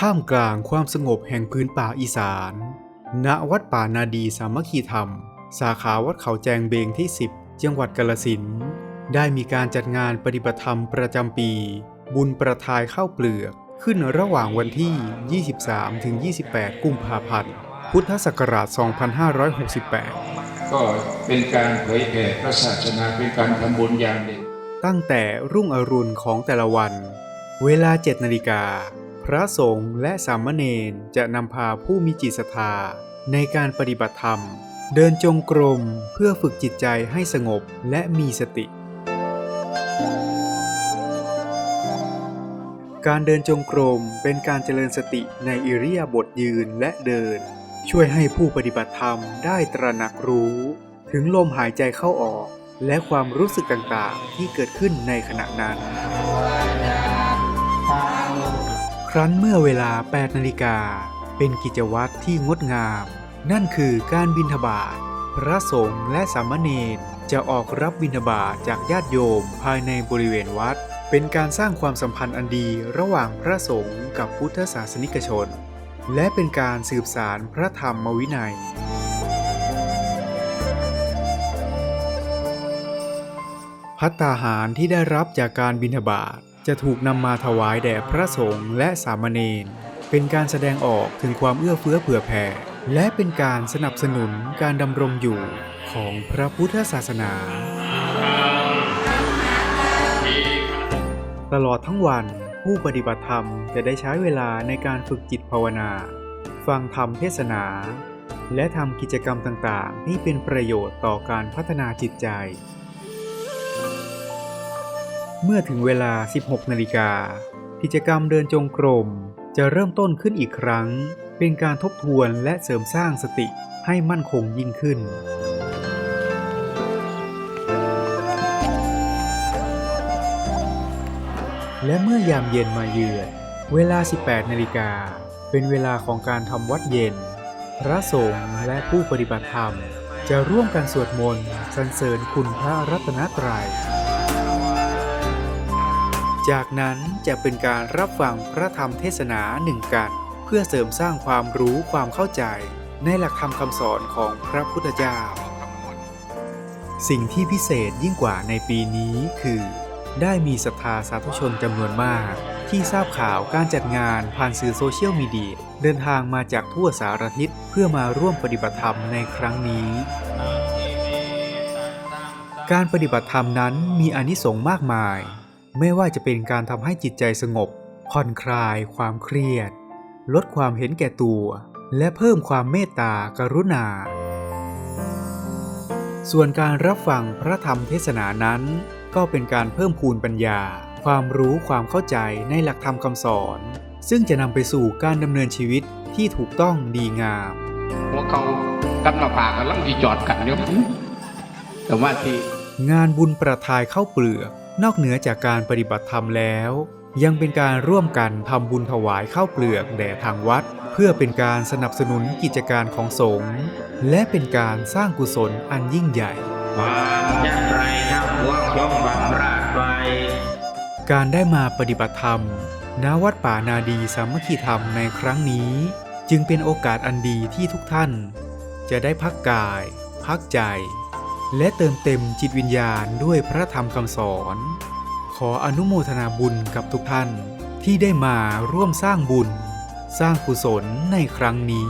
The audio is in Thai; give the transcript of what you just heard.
ท่ามกลางความสงบแห่งพื้นป่าอีสาน ณ วัดป่านาดีสามัคคีธรรม สาขาวัดเขาแจงเบงที่ 10 จังหวัดกาลสินธุ์ได้มีการจัดงานปฏิบัติธรรมประจำปี บุญประทายข้าวเปลือก ขึ้นระหว่างวันที่ 23-28 กุมภาพันธ์ พุทธศักราช 2568 ก็เป็นการเผยแผ่พระศาสนาเป็นการทำบุญอย่างหนึ่งตั้งแต่รุ่งอรุณของแต่ละวัน เวลา 7 นาฬิกา พระสงฆ์และสามเณรจะนำพาผู้มีจิตศรัทธาในการปฏิบัติธรรม เดินจงกรมเพื่อฝึกจิตใจให้สงบและมีสติ การเดินจงกรมเป็นการเจริญสติในอิริยาบถยืนและเดิน ช่วยให้ผู้ปฏิบัติธรรมได้ตระหนักรู้ ถึงลมหายใจเข้าออก และความรู้สึกต่างๆที่เกิดขึ้นในขณะนั้น ครั้นเมื่อเวลา 8 นาฬิกา เป็นกิจวัตรที่งดงาม นั่นคือการบิณฑบาต พระสงฆ์และสามเณรจะออกรับบิณฑบาตจากญาติโยมภายในบริเวณวัด เป็นการสร้างความสัมพันธ์อันดีระหว่างพระสงฆ์กับพุทธศาสนิกชน และเป็นการสืบสารพระธรรมวินัยพัตตาหารที่ได้รับจากการบิณฑบาต จะถูกนำมาถวายแด่พระสงฆ์และสามเณรเป็นการแสดงออกถึงความเอื้อเฟื้อเผื่อแผ่ และเป็นการสนับสนุนการดำรงอยู่ของพระพุทธศาสนา ตลอดทั้งวันผู้ปฏิบัติธรรมจะได้ใช้เวลาในการฝึกจิตภาวนา ฟังธรรมเทศนา และทำกิจกรรมต่างๆ ที่เป็นประโยชน์ต่อการพัฒนาจิตใจ เมื่อถึงเวลา 16 นาฬิกา กิจกรรมเดินจงกรม จะเริ่มต้นขึ้นอีกครั้ง เป็นการทบทวนและเสริมสร้างสติให้มั่นคงยิ่งขึ้น และเมื่อยามเย็นมาเยือน เวลา 18 นาฬิกา เป็นเวลาของการทำวัดเย็น พระสงฆ์และผู้ปฏิบัติธรรม จะร่วมกันสวดมนต์สรรเสริญคุณพระรัตนตรัย จากนั้นจะเป็นการรับฟังพระธรรมเทศนาหนึ่งกัน เพื่อเสริมสร้างความรู้ความเข้าใจ ในหลักธรรมคำสอนของพระพุทธเจ้า สิ่งที่พิเศษยิ่งกว่าในปีนี้คือ ได้มีศรัทธาสาธุชนจำนวนมาก ที่ทราบข่าวการจัดงานผ่านสื่อโซเชียลมีเดียเดินทางมาจากทั่วสารทิศเพื่อมาร่วมปฏิบัติธรรมในครั้งนี้การปฏิบัติธรรมนั้นมีอนิสงส์มากมาย ไม่ว่าจะเป็นการทำให้จิตใจสงบ ผ่อนคลาย ความเครียด ลดความเห็นแก่ตัว และเพิ่มความเมตตากรุณา ส่วนการรับฟังพระธรรมเทศนานั้น ก็เป็นการเพิ่มพูนปัญญา ความรู้ความเข้าใจในหลักธรรมคำสอน ซึ่งจะนำไปสู่การดำเนินชีวิตที่ถูกต้องดีงามหัวเขากับหน้าผากกันลังที่จอดกันอยู่แต่ว่าที่งานบุญประทายข้าวเปลือก นอกเหนือจากการปฏิบัติธรรมแล้ว ยังเป็นการร่วมกันทำบุญถวายข้าวเปลือกแด่ทางวัด เพื่อเป็นการสนับสนุนกิจการของสงฆ์และเป็นการสร้างกุศลอันยิ่งใหญ่วายันไรนับหัวคล้องบำราดไปการได้มาปฏิบัติธรรมณวัดป่านาดีสามัคคีธรรมในครั้งนี้ จึงเป็นโอกาสอันดีที่ทุกท่าน จะได้พักกาย พักใจ และเติมเต็มจิตวิญญาณด้วยพระธรรมคำสอน ขออนุโมทนาบุญกับทุกท่านที่ได้มาร่วมสร้างบุญ สร้างกุศลในครั้งนี้